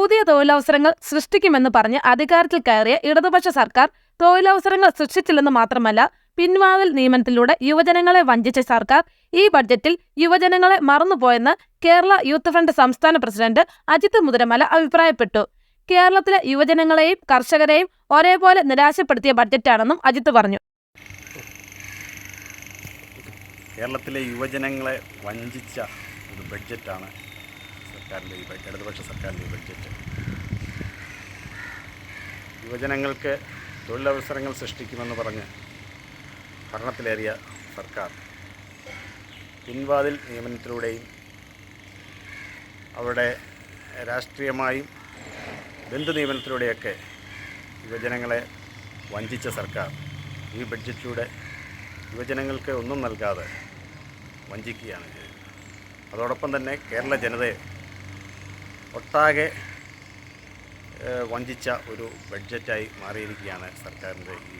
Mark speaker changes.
Speaker 1: പുതിയ തൊഴിലവസരങ്ങൾ സൃഷ്ടിക്കുമെന്ന് പറഞ്ഞ് അധികാരത്തിൽ കയറിയ ഇടതുപക്ഷ സർക്കാർ തൊഴിലവസരങ്ങൾ സൃഷ്ടിച്ചില്ലെന്ന് മാത്രമല്ല പിൻവാതിൽ നിയമനത്തിലൂടെ യുവജനങ്ങളെ വഞ്ചിച്ച സർക്കാർ ഈ ബഡ്ജറ്റിൽ യുവജനങ്ങളെ മറന്നുപോയെന്ന് കേരള യൂത്ത് ഫ്രണ്ട് സംസ്ഥാന പ്രസിഡന്റ് അജിത് മുതിരമല അഭിപ്രായപ്പെട്ടു. കേരളത്തിലെ യുവജനങ്ങളെയും കർഷകരെയും ഒരേപോലെ നിരാശപ്പെടുത്തിയ ബഡ്ജറ്റാണെന്നും അജിത് പറഞ്ഞു.
Speaker 2: കേരളത്തിലെ യുവജനങ്ങളെ വഞ്ചിച്ച ഒരു ബഡ്ജറ്റാണ് സർക്കാരിന്റെ ഈ ഇടതുപക്ഷ സർക്കാരിന്റെ ഈ ബഡ്ജറ്റ്. യുവജനങ്ങൾക്ക് തൊഴിലവസരങ്ങൾ സൃഷ്ടിക്കുമെന്ന് പറഞ്ഞ് ഭരണത്തിലേറിയ സർക്കാർ പിൻവാതിൽ നിയമനത്തിലൂടെയും അവിടെ രാഷ്ട്രീയമായും ബന്ധു നിയമനത്തിലൂടെയൊക്കെ യുവജനങ്ങളെ വഞ്ചിച്ച സർക്കാർ ഈ ബഡ്ജറ്റിലൂടെ യുവജനങ്ങൾക്ക് ഒന്നും നൽകാതെ വഞ്ചിക്കുകയാണ് അതോടൊപ്പം തന്നെ കേരള ജനതയെ ഒട്ടാകെ വഞ്ചിച്ച ഒരു ബഡ്ജറ്റായി മാറിയിരിക്കുകയാണ് സർക്കാരിന്റെ ഈ